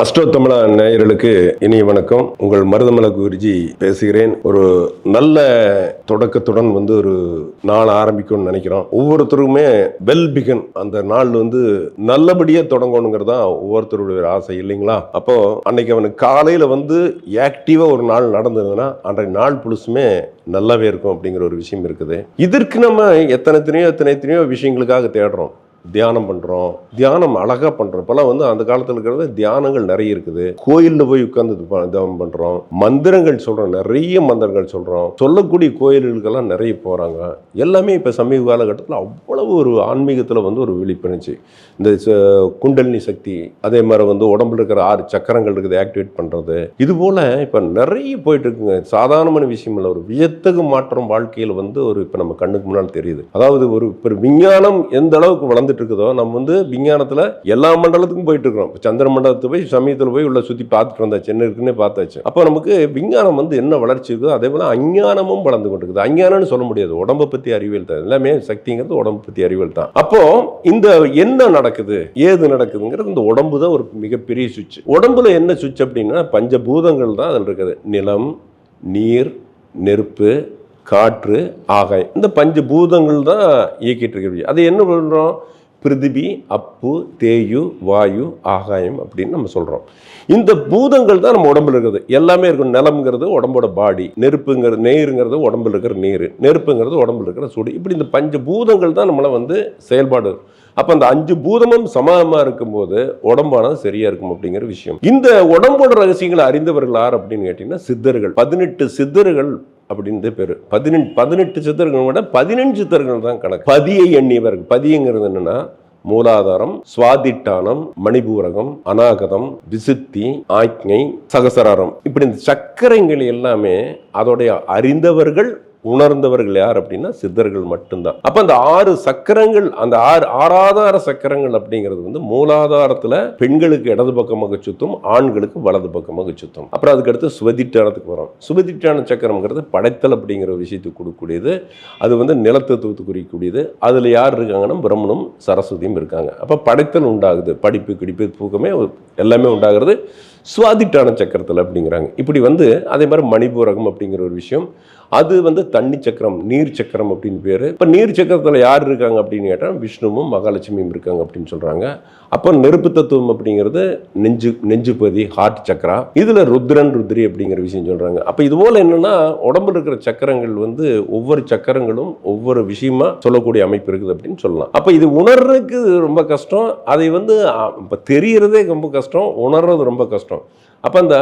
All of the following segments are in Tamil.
அஸ்டோ நேயர்களுக்கு இனிய வணக்கம். உங்கள் மருதமல குருஜி பேசுகிறேன். ஒரு நல்ல தொடக்கத்துடன் வந்து ஒரு நாள் ஆரம்பிக்கும்னு நினைக்கிறோம். ஒவ்வொருத்தருக்குமே வெல் பிகன் அந்த நாள் வந்து நல்லபடியாக தொடங்கணுங்கிறது தான் ஒவ்வொருத்தருடைய ஆசை இல்லைங்களா? அப்போ அன்னைக்கு அவனுக்கு காலையில் வந்து ஆக்டிவாக ஒரு நாள் நடந்ததுன்னா அன்றைய நாள் புழுசுமே நல்லாவே இருக்கும் அப்படிங்கிற ஒரு விஷயம் இருக்குது. இதற்கு நம்ம எத்தனை எத்தனையோ எத்தனை எத்தனையோ விஷயங்களுக்காக தேடுறோம். தியானம் பண்ணுறோம் தியானம் அழகாக பண்ணுறோம் இப்போலாம் வந்து அந்த காலத்தில் இருக்கிறது தியானங்கள் நிறைய இருக்குது. கோயிலில் போய் உட்காந்து தியானம் பண்ணுறோம் மந்திரங்கள் சொல்கிறோம் நிறைய மந்திரங்கள் சொல்கிறோம் சொல்லக்கூடிய கோயில்களுக்கெல்லாம் நிறைய போகிறாங்க எல்லாமே இப்போ சமீப காலகட்டத்தில் அவ்வளவு ஒரு ஆன்மீகத்தில் வந்து ஒரு விழிப்புணர்ச்சி இந்த ச- குண்டலினி சக்தி அதே மாதிரி வந்து உடம்புல இருக்கிற ஆறு சக்கரங்கள் இருக்குது ஆக்டிவேட் பண்ணுறது இது போல் இப்போ நிறைய போயிட்டு இருக்குங்க. சாதாரணமான விஷயம் இல்லை. ஒரு வியத்தகு மாற்றம் வாழ்க்கையில் வந்து ஒரு இப்போ நம்ம கண்ணுக்கு முன்னால் தெரியுது. அதாவது ஒரு இப்போ விஞ்ஞானம் எந்த அளவுக்கு வளர்ந்துட்டு இருக்குதோ நம்ம வந்து விஞ்ஞானத்தில் எல்லா மண்டலத்துக்கும் போயிட்டு இருக்கிறோம் சந்திர மண்டலத்துக்கு போய் சமயத்தில் போய் உள்ள சுற்றி பார்த்துட்டு வந்தாச்சு. என்ன இருக்குன்னே பார்த்தாச்சு. அப்போ நமக்கு விஞ்ஞானம் வந்து என்ன வளர்ச்சி இருக்குதோ அதே போல் அஞ்ஞானமும் வளர்ந்து கொண்டிருக்குது. அஞ்ஞானம்னு சொல்ல முடியாது. உடம்பை பற்றி அறிவியல் தான். எல்லாமே சக்திங்கிறது உடம்பு பற்றி அறிவியல் தான். அப்போ இந்த என்ன நடக்குது ஏது நடக்குதுங்கிறது இந்த உடம்பு தான் ஒரு மிகப்பெரிய சுவிட்ச். உடம்புல என்ன சுவிட்ச் அப்படின்னா பஞ்சபூதங்கள் தான் அதில் இருக்குது. நிலம் நீர் நெருப்பு காற்று ஆகாயம். இந்த பஞ்ச பூதங்கள் தான் இயக்கிட்டு இருக்கிறது. அது என்ன பண்ணுறோம் பிருதிவி அப்பு தேயு வாயு ஆகாயம் அப்படின்னு நம்ம சொல்கிறோம் இந்த பூதங்கள் தான் நம்ம உடம்புல இருக்குது. எல்லாமே இருக்கும் நிலம்ங்கிறது உடம்போட பாடி நெருப்புங்கிறது நீருங்கிறது உடம்புல இருக்கிற நீர் நெருப்புங்கிறது உடம்புல இருக்கிற சூடு. இப்படி இந்த பஞ்ச பூதங்கள் தான் நம்மளை வந்து செயல்பாடு அப்போ அந்த அஞ்சு பூதமும் சமமாக இருக்கும்போது உடம்பானது சரியாக இருக்கும் அப்படிங்கிற விஷயம். இந்த உடம்போட ரகசியங்களை அறிந்தவர்கள் யார் அப்படின்னு கேட்டிங்கன்னா சித்தர்கள். பதினெட்டு சித்தர்கள் அப்படின்னு பேர். பதினெட்டு பதினெட்டு சித்தர்கள் விட பதினஞ்சு சித்தர்கள் தான் கணக்கு. பதியை எண்ணியவர்கள் பதியங்கிறது என்னன்னா மூலாதாரம் சுவாதிட்டானம் மணிபூரகம் அநாகதம் விசுத்தி ஆக்ஞை சகசராரம். இப்படி இந்த சக்கரங்கள் எல்லாமே அதோடைய அறிந்தவர்கள் உணர்ந்தவர்கள் யார் அப்படின்னா சித்தர்கள் மட்டும்தான். அப்ப அந்த ஆறு சக்கரங்கள் அந்த ஆறு ஆறாதார சக்கரங்கள் அப்படிங்கிறது வந்து மூலாதாரத்துல பெண்களுக்கு இடது பக்கமாக சுத்தும் ஆண்களுக்கு வலது பக்கமாக சுத்தும் அப்புறம் அதுக்கடுத்து சுவதிட்டானத்துக்கு வரும். சுவதிட்டான சக்கரம்ங்கிறது படைத்தல் அப்படிங்கிற ஒரு விஷயத்துக்கு கொடுக்கக்கூடியது. அது வந்து நிலத்தத்துவத்துக்கு குறிக்கக்கூடியது. அதுல யார் இருக்காங்கன்னா பிரம்மனும் சரஸ்வதியும் இருக்காங்க. அப்ப படைத்தல் உண்டாகுது. படிப்பு கிடிப்பு தூக்கமே எல்லாமே உண்டாகிறது. சுவாதிட்டான சக்கரத்தில் அப்படிங்கிறாங்க. இப்படி வந்து அதே மாதிரி மணிபூரகம் அப்படிங்கிற ஒரு விஷயம். அது வந்து தண்ணி சக்கரம் நீர் சக்கரம் அப்படின்னு பேர். இப்போ நீர் சக்கரத்தில் யார் இருக்காங்க அப்படின்னு கேட்டால் விஷ்ணுவும் மகாலட்சுமியும் இருக்காங்க அப்படின்னு சொல்கிறாங்க அப்போ நெருப்பு தத்துவம் அப்படிங்கிறது நெஞ்சு நெஞ்சுபதி ஹார்ட் சக்கரா. இதில் ருத்ரன் ருத்ரி அப்படிங்கிற விஷயம் சொல்கிறாங்க அப்போ இது போல் என்னென்னா உடம்புல இருக்கிற சக்கரங்கள் வந்து ஒவ்வொரு சக்கரங்களும் ஒவ்வொரு விஷயமா சொல்லக்கூடிய அமைப்பு இருக்குது அப்படின்னு சொல்லலாம். அப்போ இது உணர்றதுக்கு ரொம்ப கஷ்டம். அதை வந்து இப்போ தெரிகிறதே ரொம்ப கஷ்டம். உணர்றது ரொம்ப கஷ்டம். அப்போ அந்த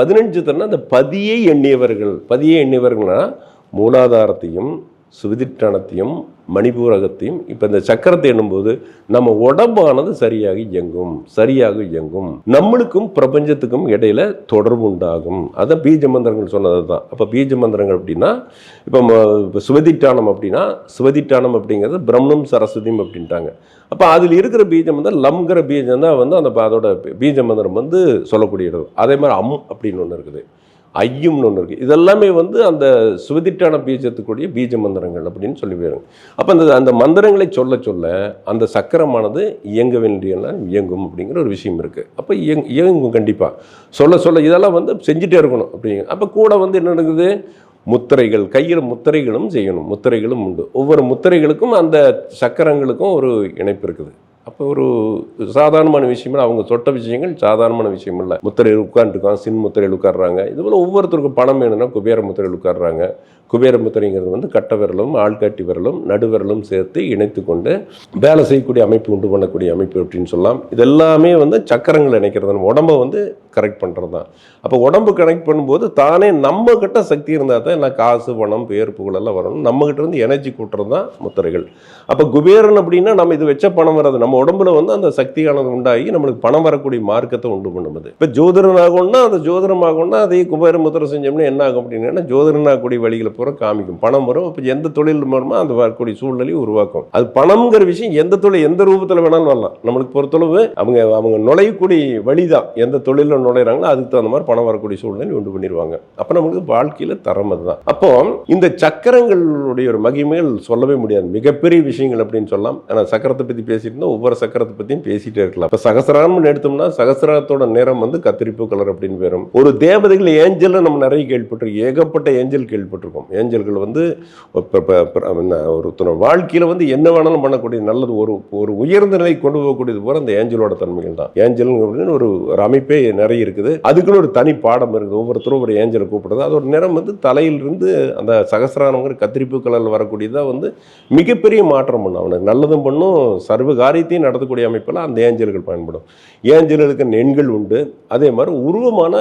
பதினஞ்சு தன்னா அந்த பதியை எண்ணியவர்கள் பதியை எண்ணியவர்கள்னா மூலாதாரத்தையும் சுவிதிட்டனத்தையும் மணிபூரகத்தையும் இப்போ இந்த சக்கரத்தை எண்ணும்போது நம்ம உடம்பானது சரியாக இயங்கும் சரியாக இயங்கும். நம்மளுக்கும் பிரபஞ்சத்துக்கும் இடையில தொடர்பு உண்டாகும். அதான் பீஜ மந்திரங்கள் சொன்னது தான். அப்போ பீஜ மந்திரங்கள் அப்படின்னா இப்போ ம- இப்போ சுவதிட்டானம் அப்படின்னா சுவதிட்டானம் அப்படிங்கிறது பிரம்மனும் சரஸ்வதியும் அப்படின்ட்டாங்க. அப்போ அதில் இருக்கிற பீஜம் வந்து லம்ங்கிற பீஜம் தான் வந்து அந்த அதோட பீஜ மந்திரம் வந்து சொல்லக்கூடியது. அதே மாதிரி அம் அப்படின்னு ஒன்று இருக்குது. ஐயும்னு ஒன்று இருக்குது இதெல்லாமே வந்து அந்த சுவதிட்டான பீஜத்துக்குரிய பீஜ மந்திரங்கள் அப்படின்னு சொல்லி போயிருங்க. அப்போ அந்த அந்த மந்திரங்களை சொல்ல சொல்ல அந்த சக்கரமானது இயங்க வேண்டிய இயங்கும் அப்படிங்கிற ஒரு விஷயம் இருக்குது அப்போ இயங் இயங்கும் கண்டிப்பாக சொல்ல சொல்ல இதெல்லாம் வந்து செஞ்சுட்டே இருக்கணும் அப்படிங்க. அப்போ கூட வந்து என்ன நடக்குது? முத்திரைகள் கையில் முத்திரைகளும் செய்யணும். முத்திரைகளும் உண்டு. ஒவ்வொரு முத்திரைகளுக்கும் அந்த சக்கரங்களுக்கும் ஒரு இணைப்பு இருக்குது. அப்போ ஒரு சாதாரணமான விஷயம் அவங்க சொட்ட விஷயங்கள் சாதாரணமான விஷயம் இல்லை. முத்திரையில் உட்காந்துருக்கான் சின் முத்திரையில் உட்காடுறாங்க இது போல் ஒவ்வொருத்தருக்கும் பணம் வேணும்னா குபேர முத்திரையில் உட்காடுறாங்க குபேர முத்திரைங்கிறது வந்து கட்ட விரலும் ஆள்காட்டி விரலும் நடுவிரலும் சேர்த்து இணைத்து கொண்டு வேலை செய்யக்கூடிய அமைப்பு உண்டு பண்ணக்கூடிய அமைப்பு அப்படின்னு சொல்லலாம். இது எல்லாமே வந்து சக்கரங்கள் இணைக்கிறது நம்ம உடம்பை வந்து கரெக்ட் பண்ணுறது தான். அப்போ உடம்பு கனெக்ட் பண்ணும்போது தானே நம்ம சக்தி இருந்தால் தான் எல்லாம் காசு பணம் பேர் புகழெல்லாம் வரணும். நம்மக்கிட்ட இருந்து எனர்ஜி கூட்டுறது தான் முத்திரைகள். அப்போ குபேரன் அப்படின்னா நம்ம இது வச்ச பணம் வராது. நம்ம உடம்புல வந்து அந்த சக்தியானது உண்டாகி நம்மளுக்கு பணம் வரக்கூடிய மார்க்கத்தை உண்டு பண்ணுது இப்போ ஜோதிடன் ஆகும்னா அந்த ஜோதிடம் ஆகும்னா அதே குபேர முத்திரை செஞ்சோம்னா என்ன ஆகும் அப்படின்னா ஜோதிடன் ஆகக்கூடிய வழிகளை பூரா காமிக்கும். பணம் வரும். இப்போ எந்த தொழில் மூலமா அந்த வரக்கூடிய சூழ்நிலையை உருவாக்கும். அது பணம்ங்கிற விஷயம் எந்த தொழில் எந்த ரூபத்தில் வேணாலும் வரலாம். நம்மளுக்கு பொறுத்தளவு அவங்க அவங்க நுழையக்கூடிய வழி தான் எந்த தொழிலில் நுழையிறாங்களோ அதுக்கு தகுந்த மாதிரி பணம் வரக்கூடிய சூழ்நிலை உண்டு பண்ணிடுவாங்க. அப்போ நமக்கு வாழ்க்கையில் தரம் அதுதான். அப்போ இந்த சக்கரங்களுடைய ஒரு மகிமைகள் சொல்லவே முடியாது. மிகப்பெரிய விஷயங்கள் அப்படின்னு சொல்லலாம். ஆனால் சக்கரத்தை பற்றி பேசிட்டு இருந்தா ஒவ்வொரு சக்கரத்தை பற்றியும் பேசிகிட்டே இருக்கலாம். இப்போ சகசிரம்னு எடுத்தோம்னா சகசிரத்தோட நேரம் வந்து கத்திரிப்பு கலர் அப்படின்னு பேரும். ஒரு தேவதைகள் ஏஞ்சலில் நம்ம நிறைய கேள்விப்பட்டிருக்கோம். ஏகப்பட்ட ஏஞ்சல் கேள்விப்பட்டிருக்கோம். ஏஞ்சல்கள் வந்து இப்ப- ஒருத்தன வாழ்க்கையில் வந்து என்ன வேணாலும் பண்ணக்கூடிய நல்லது ஒரு ஒரு உயர்ந்த நிலை கொண்டு போகக்கூடியது போல அந்த ஏஞ்சலோட தன்மைகள் தான். ஏஞ்சல் அப்படின்னு ஒரு அமைப்பே நிறைய இருக்குது. அதுக்குன்னு ஒரு தனி பாடம் இருக்குது. ஒவ்வொருத்தரும் ஒரு ஏஞ்சலை கூப்பிடுறது. அதோட நிறம் வந்து தலையிலிருந்து அந்த சகசிரானங்கிற கத்திரிப்பு கலரில் வரக்கூடியதாக வந்து மிகப்பெரிய மாற்றம் பண்ணும். அவனுக்கு நல்லதும் பண்ணும். சர்வ காரியத்தையும் நடத்தக்கூடிய அமைப்பில் அந்த ஏஞ்சல்கள் பயன்படும். ஏஞ்சல்களுக்கு எண்கள் உண்டு. அதே மாதிரி உருவமான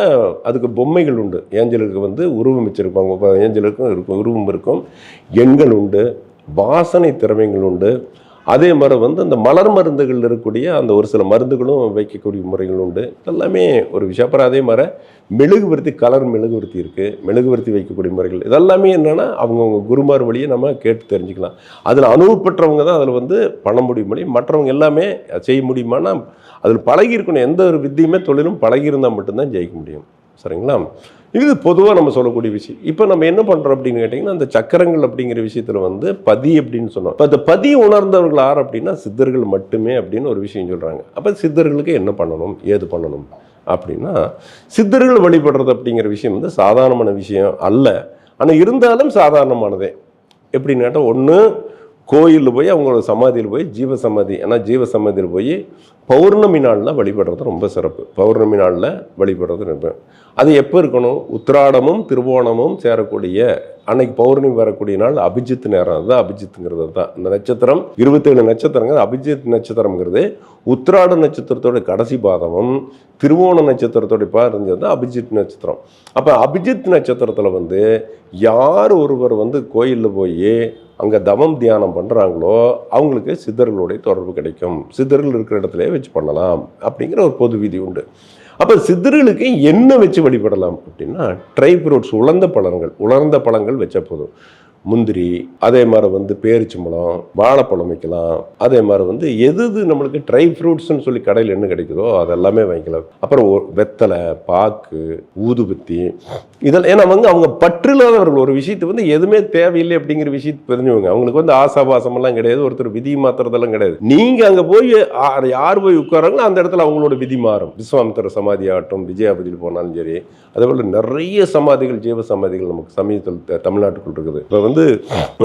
அதுக்கு பொம்மைகள் உண்டு. ஏஞ்சலுக்கு வந்து உருவம் வச்சுருப்பாங்க. ஏஞ்சலுக்கும் இருக்கும். உருவம் இருக்கும். எண்கள் உண்டு. வாசனை திறமைகள் உண்டு. அதே மாதிரி வந்து அந்த மலர் மருந்துகள் இருக்கக்கூடிய அந்த ஒரு சில மருந்துகளும் வைக்கக்கூடிய முறைகள் உண்டு. எல்லாமே ஒரு விஷயம். அப்புறம் அதே மாதிரி மெழுகுவர்த்தி கலர் மெழுகுவர்த்தி இருக்குது மெழுகுவர்த்தி வைக்கக்கூடிய முறைகள். இதெல்லாமே என்னென்னா அவங்கவுங்க குருமார் வழியை நம்ம கேட்டு தெரிஞ்சுக்கலாம். அதில் அனுபவப்பட்டவங்க தான் அதில் வந்து பண்ண முடியும் முடியும் மற்றவங்க எல்லாமே செய்ய முடியுமானா அதில் பழகி இருக்கணும். எந்த ஒரு வித்தியுமே தொழிலும் பழகி இருந்தால் மட்டும்தான் ஜெயிக்க முடியும். சரிங்களா? இது பொதுவாக நம்ம சொல்லக்கூடிய விஷயம். இப்போ நம்ம என்ன பண்ணுறோம் அப்படின்னு கேட்டிங்கன்னா அந்த சக்கரங்கள் அப்படிங்கிற விஷயத்தில் வந்து பதி அப்படின்னு சொன்னோம். இப்போ அந்த பதி உணர்ந்தவர்கள் யார் அப்படின்னா சித்தர்கள் மட்டுமே அப்படின்னு ஒரு விஷயம் சொல்கிறாங்க அப்போ சித்தர்களுக்கு என்ன பண்ணணும்? ஏது பண்ணணும்? அப்படின்னா சித்தர்கள் வழிபடுறது அப்படிங்கிற விஷயம் வந்து சாதாரணமான விஷயம் அல்ல. ஆனால் இருந்தாலும் சாதாரணமானதே. எப்படின்னு கேட்டால் ஒன்று கோயிலில் போய் அவங்களோட சமாதியில் போய் ஜீவ சமாதி ஏன்னா ஜீவ சமாதியில் போய் பௌர்ணமி நாளில் வழிபடுறது ரொம்ப சிறப்பு. பௌர்ணமி நாளில் வழிபடுறது ரொம்ப. அது எப்போ இருக்கணும்? உத்திராடமும் திருவோணமும் சேரக்கூடிய அன்னைக்கு பௌர்ணமி வரக்கூடிய நாள் அபிஜித் நேரம். அதுதான் அபிஜித்துங்கிறது தான் இந்த நட்சத்திரம் இருபத்தேழு நட்சத்திரங்கள் அபிஜித் நட்சத்திரம்ங்கிறது. உத்திராட நட்சத்திரத்தோட கடைசி பாதமும் திருவோண நட்சத்திரத்தோட பாருங்கிறது தான் அபிஜித் நட்சத்திரம். அப்போ அபிஜித் நட்சத்திரத்தில் வந்து யார் ஒருவர் வந்து கோயிலில் போய் அங்கே தவம் தியானம் பண்ணுறாங்களோ அவங்களுக்கு சித்தர்களுடைய தொடர்பு கிடைக்கும். சித்தர்கள் இருக்கிற இடத்துலையே வச்சு பண்ணலாம் அப்படிங்கிற ஒரு பொது விதி உண்டு. அப்போ சித்தர்களுக்கு என்ன வச்சு வழிபடலாம் அப்படின்னா ட்ரை ஃப்ரூட்ஸ் உலர்ந்த பழங்கள் உலர்ந்த பழங்கள் வச்சா போதும். முந்திரி அதே மாதிரி வந்து பேரிச்சம்பழம் வாழைப்பழம் வைக்கலாம். அதே மாதிரி வந்து எது எது நம்மளுக்கு ட்ரை ஃப்ரூட்ஸ்னு சொல்லி கடையில் என்ன கிடைக்குதோ அதெல்லாமே வாங்கிக்கலாம். அப்புறம் வெத்தலை பாக்கு ஊதுபத்தி இதெல்லாம் ஏன்னா வந்து அவங்க பற்றில்லாதவர்கள். ஒரு விஷயத்தை வந்து எதுவுமே தேவையில்லை அப்படிங்கிற விஷயத்தை தெரிஞ்சவங்க. அவங்களுக்கு வந்து ஆசாபாசமெல்லாம் கிடையாது ஒருத்தர் விதி மாத்துறதெல்லாம் கிடையாது. நீங்கள் அங்கே போய் யார் போய் உட்காராங்களோ அந்த இடத்துல அவங்களோட விதி மாறும். விஸ்வாமித்திர சமாதி ஆகட்டும் விஜயாபதியில் போனாலும் சரி. அதே போல் நிறைய சமாதிகள் ஜீவ சமாதிகள் நமக்கு சமயத்தில் தமிழ்நாட்டுக்குள் இருக்குது. இப்போ வந்து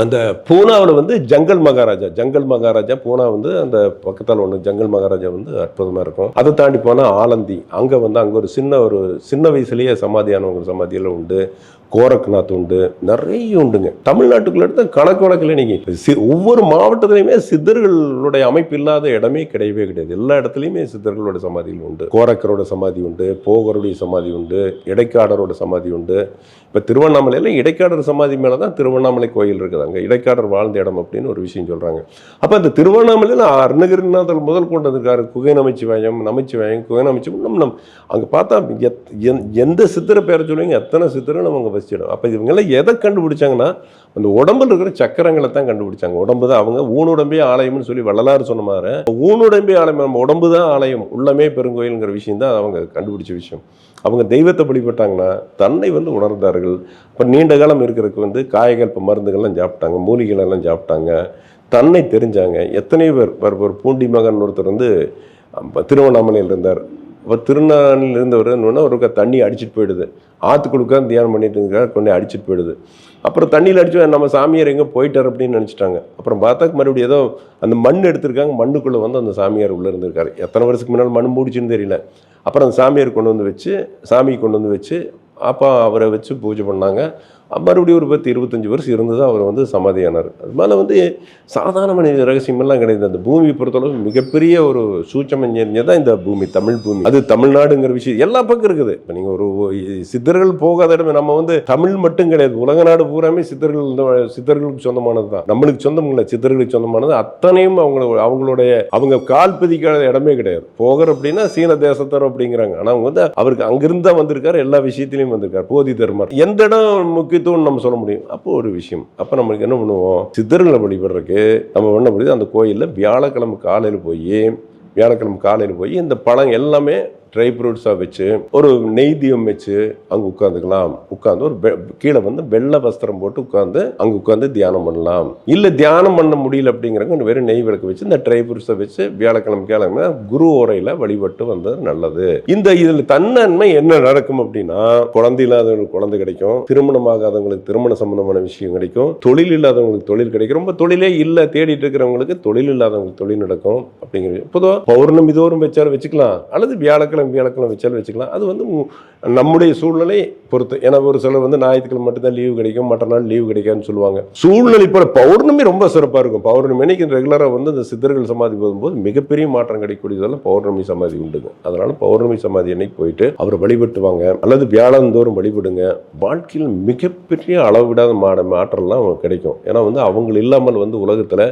அந்த பூனாவில் வந்து ஜங்கல் மகாராஜா ஜங்கல் மகாராஜா பூனா வந்து அந்த பக்கத்தால் ஒன்று ஜங்கல் மகாராஜா வந்து அற்புதமாக இருக்கும். அதை தாண்டி போனால் ஆலந்தி அங்கே வந்து அங்கே ஒரு சின்ன ஒரு சின்ன வயசுலேயே சமாதியானவங்க சமாதியெல்லாம் உண்டு. கோரக்நாத் உண்டு நிறைய உண்டுங்க. தமிழ்நாட்டுக்குள்ள எடுத்த கணக்கு வழக்கில் நீங்கள் சி ஒவ்வொரு மாவட்டத்திலையுமே சித்தர்களுடைய அமைப்பு இல்லாத இடமே கிடையவே கிடையாது. எல்லா இடத்துலையுமே சித்தர்களோட சமாதிகள் உண்டு. கோரக்கரோட சமாதி உண்டு போகருடைய சமாதி உண்டு இடைக்காடரோட சமாதி உண்டு. இப்போ திருவண்ணாமலையில் இடைக்காடர் சமாதி மேலே தான் திருவண்ணாமலை கோயில் இருக்குது அங்கே இடைக்காடர் வாழ்ந்த இடம் அப்படின்னு ஒரு விஷயம் சொல்கிறாங்க அப்போ அந்த திருவண்ணாமலையில் அருணகிரிநாதர் முதல் கொண்டு வந்திருக்காரு குகை நமச்சிவாயம் நமச்சிவாயம் குகை நமச்சிவாயம் நம் நம்ம அங்கே பார்த்தா எத் எந்- எந்த சித்திரை பேரை சொல்லுவீங்க எத்தனை சித்திரை நம்ம அங்கே அப்போ இவங்கெல்லாம் எதை கண்டுபிடிச்சாங்கன்னா அந்த உடம்புல இருக்கிற சக்கரங்களை தான் கண்டுபிடிச்சாங்க. உடம்பு தான் அவங்க ஊனுடம்பே ஆலயம்னு சொல்லி வள்ளலாறு சொன்ன மாதிரி ஊனுடம்பே ஆலயம் நம்ம உடம்பு தான் ஆலயம் உள்ளமே பெருங்கோயிலுங்கிற விஷயம் தான் அவங்க கண்டுபிடிச்ச விஷயம். அவங்க தெய்வத்தை வழிபட்டாங்கன்னா தன்னை வந்து உணர்ந்தார்கள். இப்போ நீண்ட காலம் இருக்கிறதுக்கு வந்து காயகல்ப மருந்துகள்லாம் சாப்பிட்டாங்க மூலிகைகள் எல்லாம் சாப்பிட்டாங்க. தன்னை தெரிஞ்சாங்க. எத்தனை பேர் ஒரு- பூண்டி மகன் ஒருத்தர் வந்து திருவண்ணாமலையில் இருந்தார். இப்போ திருநாளில் இருந்தவர் என்னன்னா ஒரு தண்ணி அடிச்சிட்டு போயிடுது. ஆற்றுக்குள்ள உட்கார்ந்து தியானம் பண்ணிட்டு இருக்கார் கொண்டு அடிச்சிட்டு போயிடுது. அப்புறம் தண்ணியில் அடிச்சு நம்ம சாமியார் எங்கே போயிட்டார் அப்படின்னு நினச்சிட்டாங்க. அப்புறம் பார்த்தா மறுபடியும் ஏதோ அந்த மண் எடுத்திருக்காங்க மண்ணுக்குள்ளே வந்து அந்த சாமியார் உள்ளே இருந்திருக்காரு. எத்தனை வருஷத்துக்கு முன்னால் மண் மூடிச்சுன்னு தெரியல. அப்புறம் அந்த சாமியார் கொண்டு வந்து வச்சு சாமியை கொண்டு வந்து வச்சு அப்பா அவரை வச்சு பூஜை பண்ணாங்க. மறுபடியும் ஒரு பத்து இருபத்தஞ்சி வருஷம் இருந்தது தான் அவர் வந்து சமாதியானார். அது மேலே வந்து சாதாரண மனித ரகசியமெல்லாம் கிடையாது. அந்த பூமி பொறுத்தளவு மிகப்பெரிய ஒரு சூச்சம் தான் இந்த பூமி தமிழ் பூமி. அது தமிழ்நாடுங்கிற விஷயம் எல்லா பக்கம் இருக்குது. இப்போ நீங்கள் ஒரு சித்தர்கள் போகாத இடம் நம்ம வந்து தமிழ் மட்டும் கிடையாது. உலக நாடு பூராமே சித்தர்கள் சித்தர்களுக்கு சொந்தமானது தான். நம்மளுக்கு சொந்தம் இல்லை சித்தர்களுக்கு சொந்தமானது அத்தனையும் அவங்க அவங்களுடைய அவங்க கால் பதிக்காத இடமே கிடையாது. போகிற அப்படின்னா சீன தேசத்தர் அப்படிங்கிறாங்க. ஆனால் அவங்க வந்து அவருக்கு அங்கிருந்தா தான் வந்திருக்காரு. எல்லா விஷயத்திலையும் வந்திருக்காரு. போதி தர்மர். எந்த இடம் முக்கியத்துவம் நம்ம சொல்ல முடியும். அப்போ ஒரு விஷயம். அப்போ நம்மளுக்கு என்ன பண்ணுவோம்? சித்தர்களை வழிபடுறதுக்கு நம்ம பண்ண முடியுது அந்த கோயிலில் வியாழக்கிழமை காலையில் போய் வியாழக்கிழமை காலையில் போய் இந்த பழம் எல்லாமே ட்ரை ஃப்ரூட்ஸாக வச்சு ஒரு நெய் வச்சு அங்கே உட்காந்துக்கலாம் உட்காந்து ஒரு கீழே வந்து வெள்ளை வஸ்திரம் போட்டு உட்காந்து அங்கே உட்காந்து தியானம் பண்ணலாம். இல்லை தியானம் பண்ண முடியல அப்படிங்கிறவங்க வெறும் நெய் விளக்கு வச்சு இந்த ட்ரை ஃப்ரூட்ஸை வச்சு வியாழக்கிழமை கிழமை குரு உரையில் வழிபட்டு வந்தது நல்லது. இந்த இதில் தன்னன்மை என்ன நடக்கும் அப்படின்னா குழந்தை இல்லாதவங்களுக்கு குழந்தை கிடைக்கும் திருமணம் ஆகாதவங்களுக்கு திருமண சம்பந்தமான விஷயம் கிடைக்கும் தொழில் இல்லாதவங்களுக்கு தொழில் கிடைக்கும். ரொம்ப தொழிலே இல்லை தேடிட்டு இருக்கிறவங்களுக்கு தொழில் இல்லாதவங்களுக்கு தொழில் நடக்கும் அப்படிங்கிறது பொதுவாக பௌர்ணமி தோறும் வச்சாலும் வச்சுக்கலாம். அல்லது வியாழக்கிழமை வியாழக்கிழமை வச்சாலும் வச்சுக்கலாம். அது வந்து நம்முடைய சூழ்நிலை பொறுத்து. ஏன்னா ஒரு சிலர் வந்து ஞாயிற்றுக்கிழமை மட்டும்தான் லீவு கிடைக்கும் மற்ற நாள் லீவு கிடைக்காதுன்னு சொல்லுவாங்க. சூழ்நிலை இப்போ பௌர்ணமி ரொம்ப சிறப்பாக இருக்கும். பௌர்ணமி அன்னைக்கு ரெகுலராக வந்து இந்த சித்தர்கள் சமாதி போகும்போது மிகப்பெரிய மாற்றம் கிடைக்கக்கூடியதெல்லாம் பௌர்ணமி சமாதி உண்டுங்க அதனால பௌர்ணமி சமாதி அன்னைக்கு போயிட்டு அவரை வழிபட்டுவாங்க. அல்லது வியாழந்தோறும் வழிபடுங்க. வாழ்க்கையில் மிகப்பெரிய அளவிடாத மா மாற்றம்லாம் கிடைக்கும். ஏன்னா வந்து அவங்க இல்லாமல் வந்து உலகத்தில்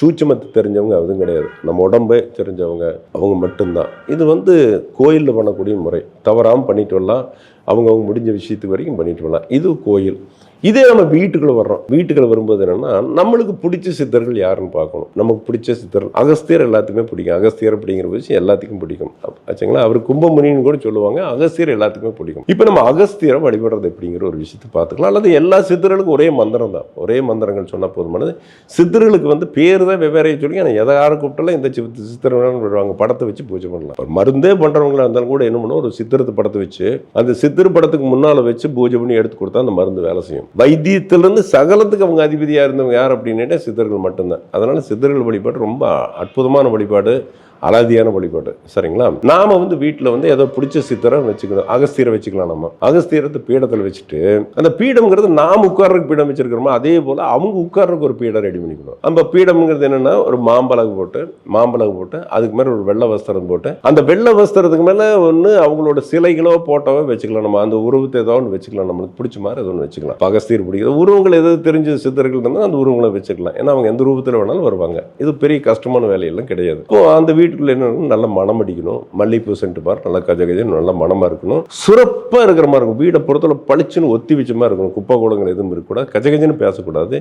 சூட்சமத்தை தெரிஞ்சவங்க அதுவும் கிடையாது. நம்ம உடம்பே தெரிஞ்சவங்க அவங்க மட்டும்தான். இது வந்து கோயிலில் பண்ணக்கூடிய முறை. தவறாமல் பண்ணிட்டு வரலாம். அவங்கவுங்க முடிஞ்ச விஷயத்துக்கு வரைக்கும் பண்ணிட்டு வரலாம். இது கோயில். இதே நம்ம வீட்டுக்குள்ள வர்றோம். வீட்டுக்குள்ள வரும்போது என்னன்னா நம்மளுக்கு பிடிச்ச சித்தர்கள் யாருன்னு பார்க்கணும். நமக்கு பிடிச்ச சித்தர்கள் அகஸ்தியர் எல்லாத்துக்குமே பிடிக்கும். அகஸ்தியர் அப்படிங்கிற விஷயம் எல்லாத்துக்கும் பிடிக்கும். ஆச்சுங்களா? அவர் கும்பமுனின்னு கூட சொல்லுவாங்க. அகஸ்தியர் எல்லாத்துக்குமே பிடிக்கும். இப்போ நம்ம அகஸ்தியரை வழிபடுறது அப்படிங்கிற ஒரு விஷயத்தை பார்த்துக்கலாம். அல்லது எல்லா சித்தர்களுக்கும் ஒரே மந்திரம் தான். ஒரே மந்திரங்கள் சொன்னால் போதுமானது சித்தர்களுக்கு வந்து பேர் தான் வெவ்வேறையை சொல்லி ஆனால் எதை யாரை கூப்பிட்டாலும் இந்த சித்த- சித்தர் வருவாங்க படத்தை வச்சு பூஜை பண்ணலாம். மருந்தே பண்ணுறவங்களா இருந்தாலும் கூட என்ன பண்ணுவோம்? ஒரு சித்திரத்து படத்தை வச்சு அந்த சித்திர படத்துக்கு முன்னால் வச்சு பூஜை பண்ணி எடுத்து கொடுத்தா அந்த மருந்து வேலை செய்யும். வைத்தியத்திலிருந்து சகலத்துக்கு அவங்க அதிபதியாக இருந்தவங்க யார் அப்படின்னுட்டு சித்தர்கள் மட்டும்தான். அதனால் சித்தர்கள் வழிபாடு ரொம்ப அற்புதமான வழிபாடு. அலாதியான வழிபாடு. சரிங்களா? நாம வந்து வீட்டில் வந்து ஏதோ பிடிச்ச சித்தரை வச்சுக்கணும். அகஸ்தீரை வச்சுக்கலாம் நம்ம. அகஸ்தீரத்தை பீடத்தில் வச்சுட்டு அந்த பீடம்ங்கிறது நாம் உட்கார்றதுக்கு பீடம் வச்சிருக்கிறோமோ அதே போல் அவங்க உட்கார்றதுக்கு ஒரு பீடம் ரெடி பண்ணிக்கணும். நம்ம பீடம்ங்கிறது என்னென்னா ஒரு மாம்பழகு போட்டு மாம்பழகு போட்டு அதுக்கு மேலே ஒரு வெள்ளை வஸ்திரம் போட்டு அந்த வெள்ளை வஸ்திரத்துக்கு மேலே ஒன்று அவங்களோட சிலைகளோ போட்டோவோ வச்சுக்கலாம் நம்ம. அந்த உருவத்தை ஏதோ ஒன்று வச்சுக்கலாம். நம்மளுக்கு பிடிச்ச மாதிரி ஏதோ ஒன்று வச்சுக்கலாம். அகஸ்தீர் பிடிக்கிறது உருவங்கள் எதாவது தெரிஞ்ச சித்தர்கள் இருந்தால் அந்த உருவங்களை வச்சுக்கலாம். ஏன்னா அவங்க எந்த ரூபத்தில் வேணாலும் வருவாங்க. இது பெரிய கஷ்டமான வேலையெல்லாம் கிடையாது. இப்போ அந்த வீட்டுக்குள்ளே என்ன நல்ல மனம் அடிக்கணும். மல்லிகைப்பூ சென்ட் பார் நல்லா கஜ கஜன்னு நல்ல மனமா இருக்கணும். சிறப்பாக இருக்கிற மாதிரி இருக்கும். வீடை பொறுத்தவரை பளிச்சுன்னு ஒத்தி வச்ச மாதிரி இருக்கணும். குப்பை கூடங்கள் எதுவும் இருக்கக்கூடாது. கஜகஜன்னு பேசக்கூடாது.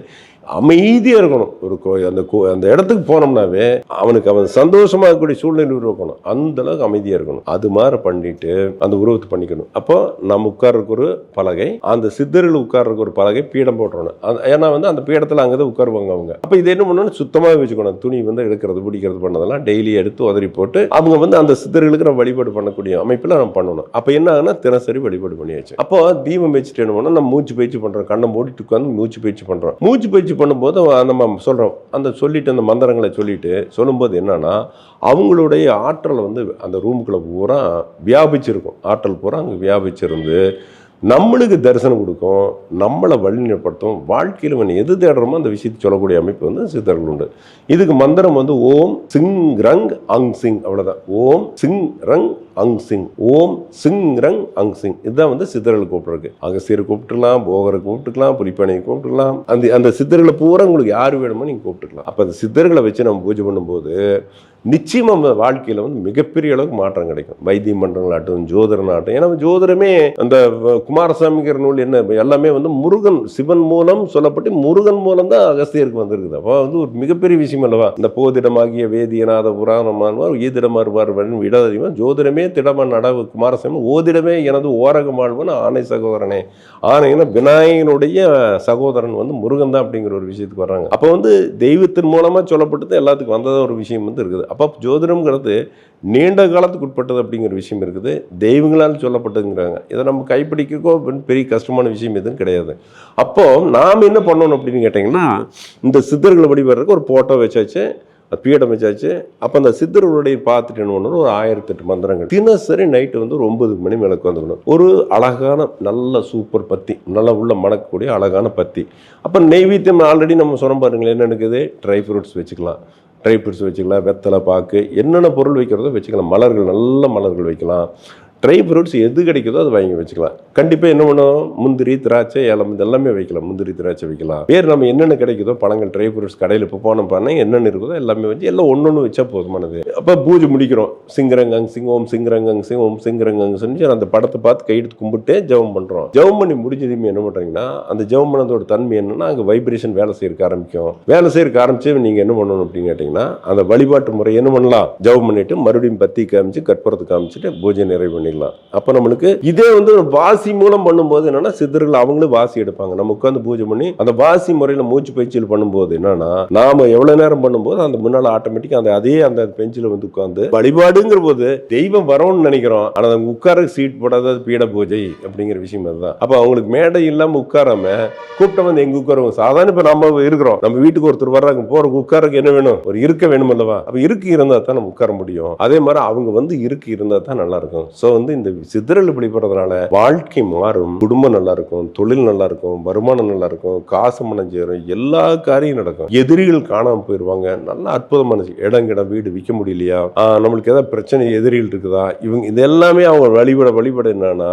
அமைதியாக இருக்கணும். ஒரு கோ அந்த கோ அந்த இடத்துக்கு போனோம்னாவே அவனுக்கு அவன் சந்தோஷமாக இருக்கக்கூடிய சூழ்நிலை உருவாக்கணும். அந்த அளவுக்கு அமைதியாக இருக்கணும். அது மாதிரி பண்ணிட்டு அந்த உருவத்தை பண்ணிக்கணும். அப்போ நம்ம உட்கார்றதுக்கு ஒரு பலகை அந்த சித்தர்கள் உட்கார்றதுக்கு ஒரு பலகை பீடம் போட்டுறணும். ஏன்னா வந்து அந்த பீடத்தில் அங்கே தான் உட்காருவாங்க அவங்க. அப்போ இது என்ன பண்ணணும் சுத்தமாக வச்சுக்கணும். துணி வந்து எடுக்கிறது பிடிக்கிறது பண்ணதெல்லாம் டெய்லி எடுத்து உதறி போட்டு அவங்க வந்து அந்த சித்தர்களுக்கு நம்ம வழிபாடு பண்ணக்கூடிய அமைப்பில் நம்ம பண்ணணும். அப்போ என்ன ஆகுனா தினசரி வழிபாடு பண்ணியாச்சு. அப்போ தீபம் வச்சுட்டு என்ன பண்ணோம்? நம்ம மூச்சு பயிற்சி பண்ணுறோம் கண்ணை மூடிட்டு உட்காந்து மூச்சு பயிற்சி பண்ணுறோம் மூச்சு பயிற்சி பண்ணும்போது நம்ம சொல்கிறோம் அந்த சொல்லிட்டு அந்த மந்திரங்களை சொல்லிட்டு சொல்லும்போது என்னன்னா அவங்களுடைய ஆற்றல் வந்து அந்த ரூமுக்குள்ளே பூரா வியாபிச்சிருக்கும். ஆற்றல் பூரா அங்கே வியாபிச்சிருந்து நம்மளுக்கு தரிசனம் கொடுக்கும். நம்மளை வழிநடப்படுத்தும் வாழ்க்கையில் இவன் எது தேடுறோமோ அந்த விஷயத்தை சொல்லக்கூடிய அமைப்பு வந்து சித்தர்கள் உண்டு. இதுக்கு மந்திரம் வந்து ஓம் சிங் ரங் அங் சிங் அவ்வளோதான் ஓம் சிங் ரங் அங் சிங் ஓம் சிங் ரங் அங் சிங். இதுதான் வந்து சித்தர்கள் கூப்பிட்ருக்கு அகசியர் கூப்பிட்டுக்கலாம் போகரை கூப்பிட்டுக்கலாம் புலிப்பனையை கூப்பிட்டுக்கலாம். அந்த அந்த சித்தர்களை பூரா உங்களுக்கு யார் வேணுமோ நீங்கள் கூப்பிட்டுக்கலாம். அப்போ அந்த சித்தர்களை வச்சு நம்ம பூஜை பண்ணும்போது நிச்சயமாக நம்ம வாழ்க்கையில் வந்து மிகப்பெரிய அளவுக்கு மாற்றம் கிடைக்கும். வைத்தியம் பண்ணுறவங்களாட்டும் ஜோதிடனாகட்டும் ஏன்னா ஜோதிடமே அந்த குமாரசாமிங்கிற நூல் என்ன எல்லாமே வந்து முருகன் சிவன் மூலம் சொல்லப்பட்டு முருகன் மூலம் தான் அகஸ்தியருக்கு வந்திருக்குது. அப்போ வந்து ஒரு மிகப்பெரிய விஷயம் அல்லவா? இந்த போதிடமாகிய வேதியநாத புராணமானவர் ஈதிடமாறுவார் விடாதீமா ஜோதிடமே திடம நடவு குமாரசாமி ஓதிடமே எனது ஓரகமாழ்வன் ஆணை சகோதரனே. ஆணைன்னா விநாயகனுடைய சகோதரன் வந்து முருகன் தான் அப்படிங்கிற ஒரு விஷயத்துக்கு வர்றாங்க. அப்போ வந்து தெய்வத்தின் மூலமாக சொல்லப்பட்டது எல்லாத்துக்கும் வந்ததாக ஒரு விஷயம் வந்து இருக்குது. அப்போ ஜோதிடம்ங்கிறது நீண்ட காலத்துக்கு உட்பட்டது அப்படிங்கிற விஷயம் இருக்குது. தெய்வங்களால் சொல்லப்பட்டதுங்கிறாங்க. இதை நம்ம கைப்பிடிக்கோ பெரிய கஷ்டமான விஷயம் எதுவும் கிடையாது. அப்போது நாம் என்ன பண்ணணும் அப்படின்னு கேட்டிங்கன்னா இந்த சித்தர்களை வழிபடுறதுக்கு ஒரு போட்டோ வச்சாச்சு. அது பீடம் வச்சாச்சு. அப்போ அந்த சித்தர்களுடைய பார்த்துட்டேன்னு ஒரு ஆயிரத்தி ஒரு ஆயிரத்தெட்டு மந்திரங்கள். தினசரி நைட்டு வந்து ஒரு ஒன்பது மணி விளக்கு வந்துக்கணும் ஒரு அழகான நல்ல சூப்பர் பத்தி நல்லா உள்ள மணக்கக்கூடிய அழகான பத்தி. அப்போ நெய்வேத்தியம் ஆல்ரெடி நம்ம சொன்ன பாருங்களேன் என்ன இருக்குது ட்ரை ஃப்ரூட்ஸ் வச்சுக்கலாம். ட்ரை ஃப்ரூட்ஸ் வச்சுக்கலாம். வெத்தலை பாக்கு என்னென்ன பொருள் வைக்கிறதோ வச்சுக்கலாம். மலர்கள் நல்ல மலர்கள் வைக்கலாம். ட்ரை ஃப்ரூட்ஸ் எது கிடைக்குதோ அது வாங்கி வச்சுக்கலாம். கண்டிப்பாக என்ன பண்ணுவோம்? முந்திரி திராட்சை ஏலம் இது எல்லாமே வைக்கலாம். முந்திரி திராட்சை வைக்கலாம். வேறு நம்ம என்னென்ன கிடைக்குதோ பழங்கள் ட்ரை ஃப்ரூட்ஸ் கடையில் இப்போ போனோம் பண்ண என்னென்ன இருக்குதோ எல்லாமே வச்சு எல்லாம் ஒன்று ஒன்று வச்சா போதுமானது. அப்போ பூஜை முடிக்கிறோம். சிங்கரங்கங் சிங் ஓம் சிங்கரங்கங் சிங் ஓம் சிங்கரங்கங் சொல்லி அந்த படத்தை பார்த்து கையெடுத்து கும்பிட்டு ஜெபம் பண்ணுறோம் ஜெபம் பண்ணி முடிஞ்சதுமே என்ன பண்ணுறீங்கன்னா அந்த ஜெபம் பண்ணதோட தன்மை என்னன்னா அங்கே வைப்ரேஷன் வேலை செய்யறதுக்கு ஆரம்பிக்கும். வேலை செய்யறதுக்கு ஆரம்பிச்சு நீங்கள் என்ன பண்ணணும் அப்படின்னு கேட்டிங்கன்னா அந்த வழிபாட்டு முறை என்ன பண்ணலாம்? ஜெபம் பண்ணிட்டு மறுபடியும் பத்தி காமிச்சு கற்பூரத்தை காமிச்சிட்டு பூஜை நிறைவு பண்ணிடலாம் அப்போ நம்மளுக்கு இதே வந்து ஒரு வாசி மூலம் பண்ணும்போது என்னன்னா சித்தர்கள் அவங்களும் வாசி எடுப்பாங்க. நம்ம உட்காந்து பூஜை பண்ணி அந்த வாசி முறையில் மூச்சு பயிற்சியில் பண்ணும்போது என்னன்னா நாம எவ்வளவு நேரம் பண்ணும்போது அந்த முன்னால் ஆட்டோமேட்டிக்காக அந்த அதே அந்த பெஞ்சில் வந்து உட்காந்து வழிபாடுங்கிற போது தெய்வம் வரணும்னு நினைக்கிறோம். ஆனால் அவங்க உட்கார சீட் போடாத பீட பூஜை அப்படிங்கிற விஷயம் அதுதான். அப்போ அவங்களுக்கு மேடை இல்லாமல் உட்காராம கூப்பிட்ட வந்து எங்க உட்காருவோம்? சாதாரண இப்போ நம்ம இருக்கிறோம். நம்ம வீட்டுக்கு ஒருத்தர் வர்றாங்க போற உட்காரக்கு என்ன வேணும்? ஒரு இருக்க வேணும் அல்லவா அப்போ இருக்கு இருந்தால் தான் நம்ம உட்கார முடியும். அதே மாதிரி அவங்க வந்து இருக்கு இருந்தால் தான் நல்லா இருக்கும். ஸோ வந்து இந்த சிதறல் வெளிப்படுறதுனால வாழ்க்கை மாறும். குடும்பம் நல்லா இருக்கும் தொழில் நல்லா இருக்கும் வருமானம் நல்லா இருக்கும் காசு மனம் சேரும் எல்லா காரியம் நடக்கும். எதிரிகள் காணாம போயிருவாங்க. நல்லா அற்புதமான இடம் கிடம் வீடு விற்க முடியலையா? நம்மளுக்கு ஏதாவது பிரச்சனை எதிரிகள் இருக்குதா? இவங்க இது எல்லாமே அவங்க வழிபட வழிபட என்னன்னா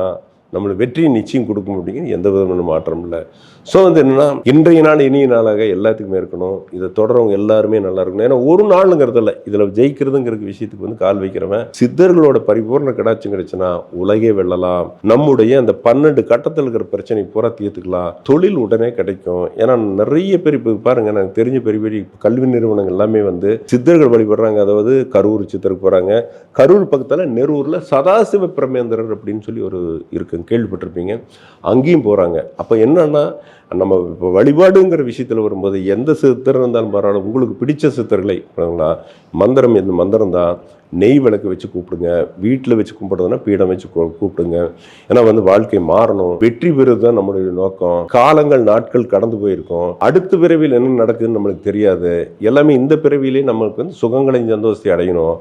நம்மளுக்கு வெற்றியை நிச்சயம் கொடுக்கும் அப்படிங்கிற எந்த விதமான மாற்றம் இல்லை. ஸோ வந்து என்னன்னா இன்றைய நாள் இனிய நாளாக எல்லாத்துக்குமே இருக்கணும். இதை தொடரவங்க எல்லாருமே நல்லா இருக்கணும். ஏன்னா ஒரு நாளுங்கிறது இல்லை. இதில் ஜெயிக்கிறதுங்கிற விஷயத்துக்கு வந்து கால் வைக்கிறவன் சித்தர்களோட பரிபூர்ண கடாட்சம் கிடைச்சுன்னா உலகே வெல்லலாம். நம்முடைய அந்த பன்னெண்டு கட்டத்தில் இருக்கிற பிரச்சனை பூரா தீர்த்துக்கலாம். தொழில் உடனே கிடைக்கும். ஏன்னா நிறைய பேர் இப்போ பாருங்க எனக்கு தெரிஞ்ச பெரிய பெரிய கல்வி நிறுவனங்கள் எல்லாமே வந்து சித்தர்கள் வழிபடுறாங்க. அதாவது கரூர் சித்தருக்கு போகிறாங்க கரூர் பக்கத்தில் நெரூரில் சதாசிவ பிரமேந்திரர் அப்படின்னு சொல்லி ஒரு இருக்குங்க. கேள்விப்பட்டிருப்பீங்க அங்கேயும் போகிறாங்க அப்போ என்னன்னா நம்ம இப்போ வழிபாடுங்கிற விஷயத்தில் வரும்போது எந்த சித்தர் இருந்தாலும் பரவாயில்ல. உங்களுக்கு பிடிச்ச சித்தர்களை. மந்திரம் எந்த மந்திரம் தான் நெய் விளக்கு வச்சு கூப்பிடுங்க. வீட்டில் வச்சு கும்பிடுறதுன்னா பீடம் வச்சு கூப்பிடுங்க. ஏன்னா வந்து வாழ்க்கை மாறணும். வெற்றி பெறுவது தான் நம்மளுடைய நோக்கம். காலங்கள் நாட்கள் கடந்து போயிருக்கோம். அடுத்த பிறவியில் என்ன நடக்குதுன்னு நம்மளுக்கு தெரியாது. எல்லாமே இந்த பிறவியிலே நம்மளுக்கு வந்து சுகங்களையும் சந்தோஷத்தை அடையணும்.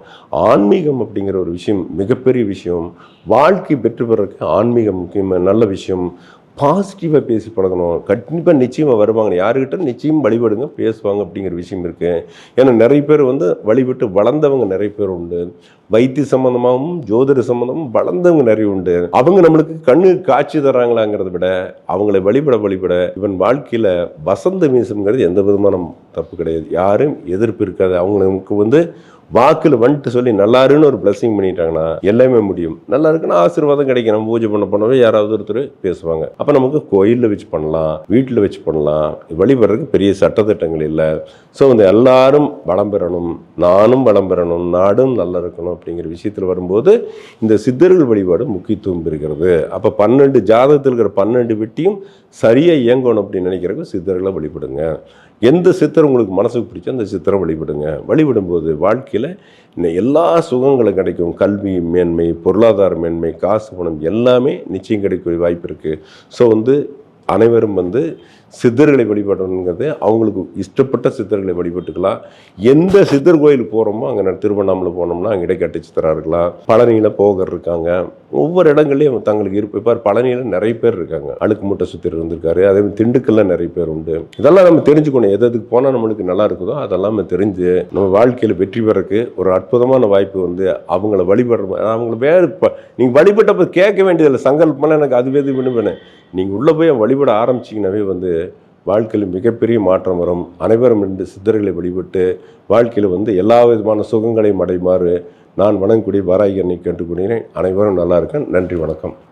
ஆன்மீகம் அப்படிங்கிற ஒரு விஷயம் மிகப்பெரிய விஷயம். வாழ்க்கை பெற்று பெறக்கு ஆன்மீகம் முக்கியமாக நல்ல விஷயம். பாசிட்டிவாக பேசி பழகணும் கண்டிப்பாக நிச்சயமாக வருவாங்க. யாருக்கிட்ட நிச்சயம் வழிபடுங்க பேசுவாங்க அப்படிங்கிற விஷயம் இருக்குது ஏன்னா நிறைய பேர் வந்து வழிபட்டு வளர்ந்தவங்க நிறைய பேர் உண்டு. வைத்திய சம்மந்தமாகவும் ஜோதிட சம்மந்தமும் வளர்ந்தவங்க நிறைய உண்டு. அவங்க நம்மளுக்கு கண்ணு காட்சி தராங்களாங்கிறத விட அவங்களை வழிபட வழிபட இவன் வாழ்க்கையில் வசந்த மீசம்ங்கிறது எந்த விதமான தப்பு கிடையாது. யாரும் எதிர்ப்பு இருக்காது. அவங்களுக்கு வந்து வாக்கில் வந்துட்டு சொல்லி நல்லாருன்னு ஒரு பிளஸிங் பண்ணிட்டாங்கன்னா எல்லாமே முடியும். நல்லா இருக்குன்னா ஆசீர்வாதம் கிடைக்கும் நம்ம பூஜை பண்ண போனவே யாராவது ஒருத்தர் பேசுவாங்க. அப்போ நமக்கு கோயிலில் வச்சு பண்ணலாம் வீட்டில் வச்சு பண்ணலாம். வழிபடுறதுக்கு பெரிய சட்டத்திட்டங்கள் இல்லை. ஸோ வந்து எல்லாரும் வளம் பெறணும் நானும் வளம் பெறணும் நாடும் நல்லா இருக்கணும் அப்படிங்கிற விஷயத்தில் வரும்போது இந்த சித்தர்கள் வழிபாடு முக்கியத்துவம் பெறுகிறது. அப்போ பன்னெண்டு ஜாதகத்தில் இருக்கிற பன்னெண்டு வெட்டியும் சரியாக இயங்கணும் அப்படின்னு நினைக்கிறக்கு சித்தர்களை வழிபடுங்க. எந்த சித்திரம் உங்களுக்கு மனசுக்கு பிடிச்சோ அந்த சித்திரம் வழிபடுங்க. வழிபடும்போது வாழ்க்கையில் இன்னும் எல்லா சுகங்களும் கிடைக்கும். கல்வி மேன்மை பொருளாதார மேன்மை காசு பணம் எல்லாமே நிச்சயம் கிடைக்க வாய்ப்பு இருக்குது ஸோ வந்து அனைவரும் வந்து சித்தர்களை வழிபடணுங்கிறது அவங்களுக்கு இஷ்டப்பட்ட சித்தர்களை வழிபட்டுக்கலாம். எந்த சித்தர் கோயிலுக்கு போகிறோமோ அங்கே திருவண்ணாமலை போனோம்னா அங்கே இடைக்காட்டு சித்தராக இருக்கலாம். பழனியில் போகர் இருக்காங்க. ஒவ்வொரு இடங்கள்லையும் தங்களுக்கு இருப்பு இப்போ பழனியில் நிறைய பேர் இருக்காங்க. அழுக்கு மூட்டை சுத்தர் இருந்திருக்காரு. அதே மாதிரி திண்டுக்கல்ல நிறைய பேர் உண்டு. இதெல்லாம் நம்ம தெரிஞ்சுக்கணும். எது எதுக்கு போனால் நம்மளுக்கு நல்லா இருக்குதோ அதெல்லாம் நம்ம தெரிஞ்சு நம்ம வாழ்க்கையில் வெற்றி பெறக்கு ஒரு அற்புதமான வாய்ப்பு வந்து அவங்கள வழிபடுற அவங்கள வேறு இப்போ நீங்கள் வழிபட்டப்போ கேட்க வேண்டியதில்லை. சங்கல்பம்லாம் எனக்கு அதுவே இது பண்ணுவேன் நீங்கள் உள்ளே போய் வழிபட ஆரம்பிச்சிங்கனாவே வந்து வாழ்க்கையில் மிகப்பெரிய மாற்றம் வரும். அனைவரும் ரெண்டு சித்தர்களை வழிபட்டு வாழ்க்கையில் வந்து எல்லா விதமான சுகங்களையும் அடைமாறு நான் வணங்கக்கூடிய வாராகி என்னை கேட்டுக்கொள்கிறேன். அனைவரும் நல்லா இருக்கேன் நன்றி வணக்கம்.